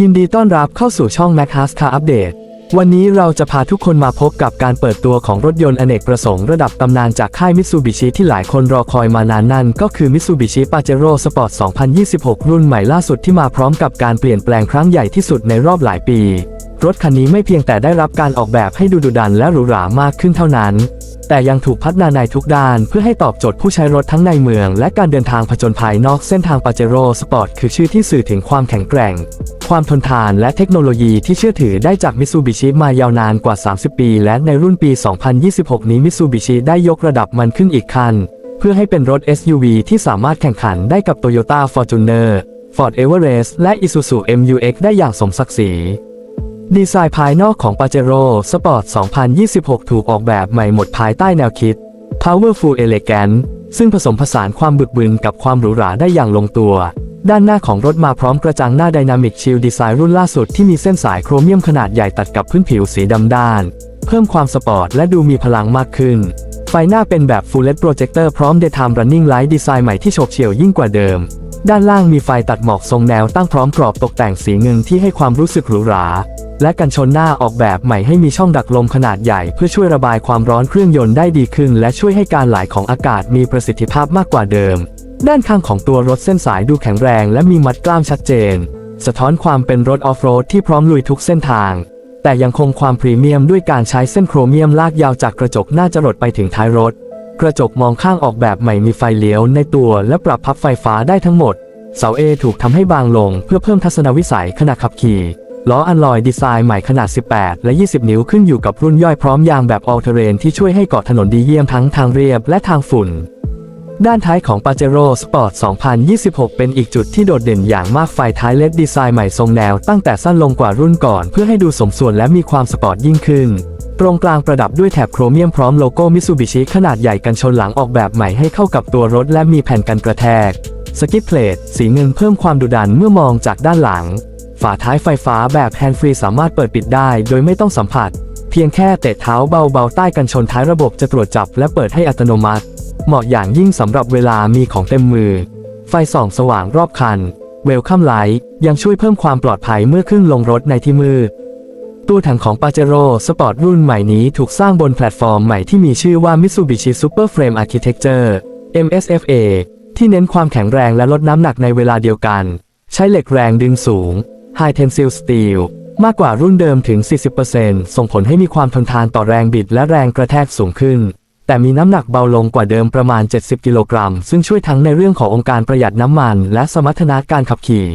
ยินดีต้อนรับเข้าสู่ช่อง Mac h a s Car Update วันนี้เราจะพาทุกคนมาพบกับการเปิดตัวของรถยนต์อเนกประสงค์ระดับตำนานจากค่ายมิ t ซูบิชิที่หลายคนรอคอยมานานนั่นก็คือ Mitsubishi Pajero Sport 2026 รุ่นใหม่ล่าสุดที่มาพร้อมกับการเปลี่ยนแปลงครั้งใหญ่ที่สุดในรอบหลายปี รถคันนี้ไม่เพียงแต่ได้รับการออกแบบให้ดูดุดันและหรูหรามากขึ้นเท่านั้น แต่ยังถูกพัฒนาในทุกด้านเพื่อให้ตอบโจทย์ผู้ใช้รถทั้งในเมือง และการเดินทางผจญภัยนอกเส้นทาง Pajero Sport คือชื่อที่สื่อถึงความแข็งแกร่ง ความทนทานและเทคโนโลยีที่เชื่อถือได้จาก Mitsubishi มายาวนานกว่า 30 ปี และในรุ่นปี 2026 นี้ Mitsubishi ได้ยกระดับมันขึ้นอีกขั้นเพื่อให้เป็นรถ SUV ที่สามารถแข่งขันได้กับ Toyota Fortuner Ford Everest และ Isuzu MU-X ได้อย่างสมศักดิ์ศรี ดีไซน์ภายนอกของ Pajero Sport 2026 ถูกออกแบบใหม่หมดภายใต้แนวคิด Powerful Elegant ซึ่งผสมผสานความบึกบึนกับความหรูหราได้อย่างลงตัว ด้านหน้าของรถมาพร้อมกระจังหน้า Dynamic Shield Design รุ่นล่าสุดที่มีเส้นสายโครเมียมขนาดใหญ่ตัดกับพื้นผิวสีดำด้าน เพิ่มความสปอร์ตและดูมีพลังมากขึ้น ไฟหน้าเป็นแบบ Full LED Projector พร้อม Daytime Running Light ดีไซน์ใหม่ที่โฉบเฉี่ยวยิ่งกว่าเดิม ด้านล่างมีไฟตัดหมอกทรงแนวตั้งพร้อมกรอบตกแต่งสีเงินที่ให้ความรู้สึกหรูหรา และกันชนหน้าออกแบบใหม่ให้มีช่องดักลมขนาดใหญ่ เพื่อช่วยระบายความร้อนเครื่องยนต์ได้ดีขึ้น และช่วยให้การไหลของอากาศมีประสิทธิภาพมากกว่าเดิม ด้านข้างของตัวรถเส้นสายดูแข็งแรง และมีมัดกล้ามชัดเจน สะท้อนความเป็นรถออฟโรดที่พร้อมลุยทุกเส้นทาง แต่ยังคงความพรีเมียมด้วยการใช้เส้นโครเมียมลากยาวจากกระจกหน้าจรดไปถึงท้ายรถ กระจกมองข้างออกแบบใหม่มีไฟเลี้ยวในตัวและปรับพับไฟฟ้าได้ทั้งหมด เสา A ถูกทำให้บางลง เพื่อเพิ่มทัศนวิสัยขณะขับขี่ ล้ออัลลอยดีไซน์ใหม่ขนาด 18 และ 20 นิ้วขึ้นอยู่กับรุ่นย่อยพร้อมยางแบบ All Terrain ที่ช่วยให้เกาะถนนดีเยี่ยมทั้งทางเรียบและทางฝุ่น ด้านท้ายของ Pajero Sport 2026 เป็นอีกจุดที่โดดเด่นอย่างมากไฟท้ายเลดดีไซน์ใหม่ทรงแนวตั้งแต่สั้นลงกว่ารุ่นก่อน เพื่อให้ดูสมส่วนและมีความสปอร์ตยิ่งขึ้น ตรงกลางประดับด้วยแถบโครเมียมพร้อมโลโก้มิ t ซูบิชิขนาดใหญ่กันชนหลังออกแบบใหม่ให้เข้ากับตัวรถและมีแผ่นกันกระแทกสกิปเพลทสีเงินเพิ่มความดุดันเมื่อมองจากด้านหลัง ฝาท้ายไฟฟ้าแบบแฮนด์ฟรีสามารถเปิดปิดได้โดยไม่ต้องสัมผัส เพียงแค่เตะเท้าเบาๆ ใต้กันชนท้ายระบบจะตรวจจับและเปิดให้อัตโนมัติ เหมาะอย่างยิ่งสำหรับเวลามีของเต็มมือ ไฟส่องสว่างรอบคันเวลคัมไลท์ยังช่วยเพิ่มความปลอดภัยเมื่อขึ้นลงรถในที่มืดตู้ถังของ Pajero Sport รุ่นใหม่นี้ถูกสร้างบนแพลตฟอร์มใหม่ที่มีชื่อว่า Mitsubishi Super Frame Architecture MSFA ที่เน้นความแข็งแรงและลดน้ำหนักในเวลาเดียวกัน ใช้เหล็กแรงดึงสูง High Tensile Steel มากกว่ารุ่นเดิมถึง 40%ส่งผลให้มีความทนทานต่อแรงบิดและแรงกระแทกสูงขึ้น แต่มีน้ำหนักเบาลงกว่าเดิมประมาณ 70 กิโลกรัม ซึ่งช่วยทั้งในเรื่องขององค์การประหยัดน้ำมัน และสมรรถนะการขับขี่